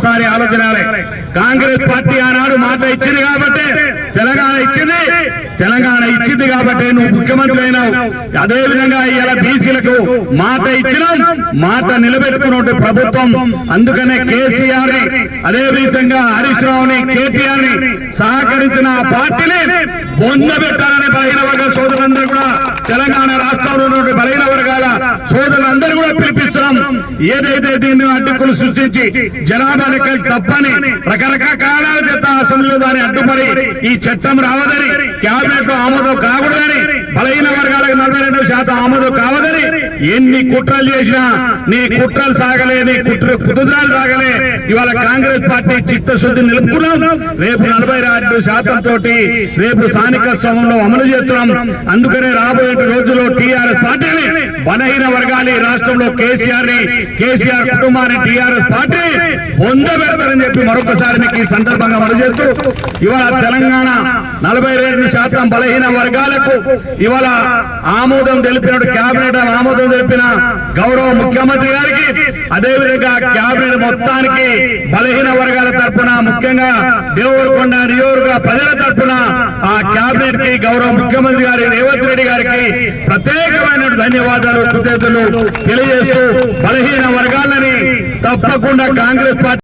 ఒక్కసారి ఆలోచనాలి కాంగ్రెస్ పార్టీ ఆనాడు మాట ఇచ్చింది కాబట్టి తెలంగాణ ఇచ్చింది. తెలంగాణ ఇచ్చింది కాబట్టి నువ్వు ముఖ్యమంత్రి అయినావు. అదే విధంగా ఇలా బీసీలకు మాట ఇచ్చినాం. మాట నిలబెట్టుకున్న ప్రభుత్వం. అందుకనే కేసీఆర్ని అదే విధంగా హరీష్ రావుని కేటీఆర్ని సహకరించిన ఆ పార్టీని పొందబెట్టాలని బలహీన వర్గ సోదరులందరూ కూడా తెలంగాణ రాష్ట్రంలో ఉన్నటువంటి బలహీన వర్గాల సోదరులందరూ కూడా పిలిపిస్తున్నాం ఏదైతే దీన్ని అడ్డుకులు సృష్టించి జనాభా లెక్కలు తప్పని రకరకాల కారణాల చేత అసెంబ్లీలో దాన్ని అడ్డుపడి ఈ చట్టం రావదని క్యాబినెట్లో ఆమోదం కాకూడదని బలహీన వర్గాలకు నలభై రెండు శాతం ఆమోదం కావదని ఎన్ని కుట్రలు చేసినా నీ కుట్రలు సాగలే నీ కుట్ర కుదురాలు సాగలే. ఇవాళ కాంగ్రెస్ పార్టీ చిత్తశుద్ధి నిలుపుకున్నాం. రేపు నలభై రెండు శాతం తోటి రేపు స్థానిక సమయంలో అమలు చేస్తున్నాం. అందుకనే రాబోయే రోజుల్లో టీఆర్ఎస్ పార్టీని బలహీన వర్గాలు ఈ రాష్ట్రంలో కేసీఆర్ని కేసీఆర్ కుటుంబాన్ని టీఆర్ఎస్ పార్టీ పొందబెడతారని చెప్పి మరొకసారి మీకు ఈ సందర్భంగా మనం చేస్తూ ఇవాళ తెలంగాణ నలభై రెండు శాతం బలహీన వర్గాలకు ఇవాళ ఆమోదం తెలిపినట్టు కేబినెట్ ఆమోదం తెలిపిన గౌరవ ముఖ్యమంత్రి గారికి అదేవిధంగా క్యాబినెట్ మొత్తానికి బలహీన వర్గాల తరఫున ముఖ్యంగా దేవరకొండ నియోజక ప్రజల తరపున ఆ క్యాబినెట్కి గౌరవ ముఖ్యమంత్రి గారి రేవంత్ రెడ్డి గారికి ప్రత్యేకమైన ధన్యవాదాలు కృతజ్ఞతలు తెలియజేస్తూ బలహీన వర్గాలని తప్పకుండా కాంగ్రెస్ పార్టీ